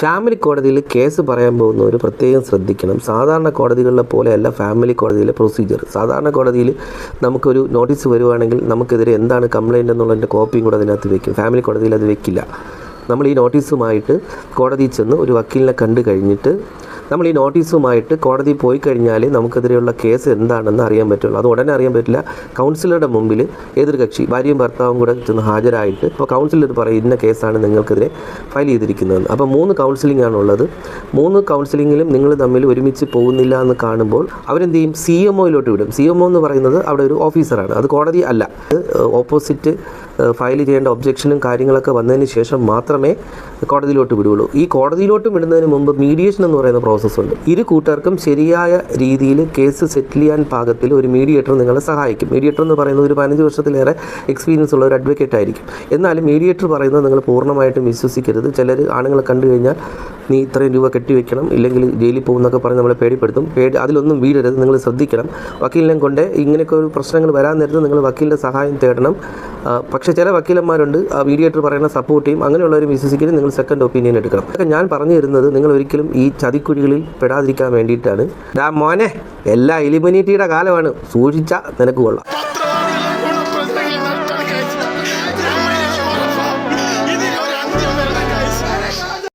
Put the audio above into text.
Family കോടതിയിൽ case പറയാൻ പോകുന്നവർ പ്രത്യേകം ശ്രദ്ധിക്കണം. സാധാരണ കോടതികളിലെ പോലെയല്ല ഫാമിലി കോടതിയിലെ പ്രൊസീജിയർ സാധാരണ കോടതിയിൽ നമുക്കൊരു നോട്ടീസ് വരുവാണെങ്കിൽ നമുക്കെതിരെ എന്താണ് കംപ്ലയിന്റ് എന്നുള്ളതിന്റെ കോപ്പിയും കൂടെ അതിനകത്ത് വെക്കും. ഫാമിലി കോടതിയിൽ അത് വെക്കില്ല. നമ്മൾ ഈ നോട്ടീസുമായിട്ട് കോടതിയിൽ ചെന്ന് ഒരു വക്കീലിനെ കണ്ടു കഴിഞ്ഞിട്ട് നമ്മൾ ഈ നോട്ടീസുമായിട്ട് കോടതി പോയി കഴിഞ്ഞാൽ നമുക്കെതിരെയുള്ള കേസ് എന്താണെന്ന് അറിയാൻ പറ്റുള്ളൂ. അത് ഉടനെ അറിയാൻ പറ്റില്ല. കൗൺസിലറുടെ മുമ്പിൽ എതിർകക്ഷി ഭാര്യയും ഭർത്താവും കൂടെ ചെന്ന് ഹാജരായിട്ട് ഇപ്പോൾ കൗൺസിലർ പറയും ഇന്ന കേസാണ് നിങ്ങൾക്കെതിരെ ഫയൽ ചെയ്തിരിക്കുന്നത് അപ്പോൾ മൂന്ന് കൗൺസിലിംഗ് ആണുള്ളത് മൂന്ന് കൗൺസിലിങ്ങിലും നിങ്ങൾ തമ്മിൽ ഒരുമിച്ച് പോകുന്നില്ല എന്ന് കാണുമ്പോൾ അവരെന്ത് ചെയ്യും സി എം ഒയിലോട്ട് വിടും. സി എം ഒ എന്ന് പറയുന്നത് അവിടെ ഒരു ഓഫീസറാണ്. അത് കോടതി അല്ല. ഓപ്പോസിറ്റ് ഫയൽ ചെയ്യേണ്ട ഒബ്ജക്ഷനും കാര്യങ്ങളൊക്കെ വന്നതിന് ശേഷം മാത്രമേ കോടതിയിലോട്ട് വിടുകയുള്ളൂ. ഈ കോടതിയിലോട്ട് വിടുന്നതിന് മുമ്പ് മീഡിയേഷൻ എന്ന് പറയുന്ന പ്രോസസ്സുണ്ട് ഇരു കൂട്ടർക്കും ശരിയായ രീതിയിൽ കേസ് സെറ്റിൽ ചെയ്യാൻ പാകത്തിൽ ഒരു മീഡിയേറ്റർ നിങ്ങളെ സഹായിക്കും. മീഡിയേറ്റർ എന്ന് പറയുന്നത് ഒരു പതിനഞ്ച് വർഷത്തിലേറെ എക്സ്പീരിയൻസ് ഉള്ള ഒരു അഡ്വക്കേറ്റ് ആയിരിക്കും. എന്നാലും മീഡിയേറ്റർ പറയുന്നത് നിങ്ങൾ പൂർണമായിട്ടും വിശ്വസിക്കരുത്. ചിലർ ആണുങ്ങളെ കണ്ടു കഴിഞ്ഞാൽ നീ ഇത്രയും രൂപ കെട്ടിവെക്കണം ഇല്ലെങ്കിൽ ജയിലിൽ പോകുന്നൊക്കെ പറഞ്ഞ് നമ്മളെ പേടിപ്പെടുത്തും. പേടി അതിലൊന്നും വീഴരുത് നിങ്ങൾ ശ്രദ്ധിക്കണം. വക്കീലിനെ കൊണ്ട് ഇങ്ങനെയൊക്കെ ഒരു പ്രശ്നങ്ങൾ വരാൻ നേരത്ത് നിങ്ങൾ വക്കീലിന്റെ സഹായം തേടണം. പക്ഷെ ചില വക്കീലന്മാരുണ്ട് ആ മീഡിയേറ്റർ പറയുന്ന സപ്പോർട്ട് ചെയ്യും. അങ്ങനെയുള്ളവർ വിശ്വസിക്കുന്നത് നിങ്ങൾ സെക്കൻഡ് ഒപ്പീനിയൻ എടുക്കണം. അതൊക്കെ ഞാൻ പറഞ്ഞു തരുന്നത് നിങ്ങൾ ഒരിക്കലും ഈ ചതിക്കുഴികളിൽ പെടാതിരിക്കാൻ വേണ്ടിയിട്ടാണ്. ഡാ മോനെ എല്ലാ എലിമിനിറ്റിയുടെ കാലമാണ്. സൂക്ഷിച്ചാൽ നിനക്ക് കൊള്ളാം.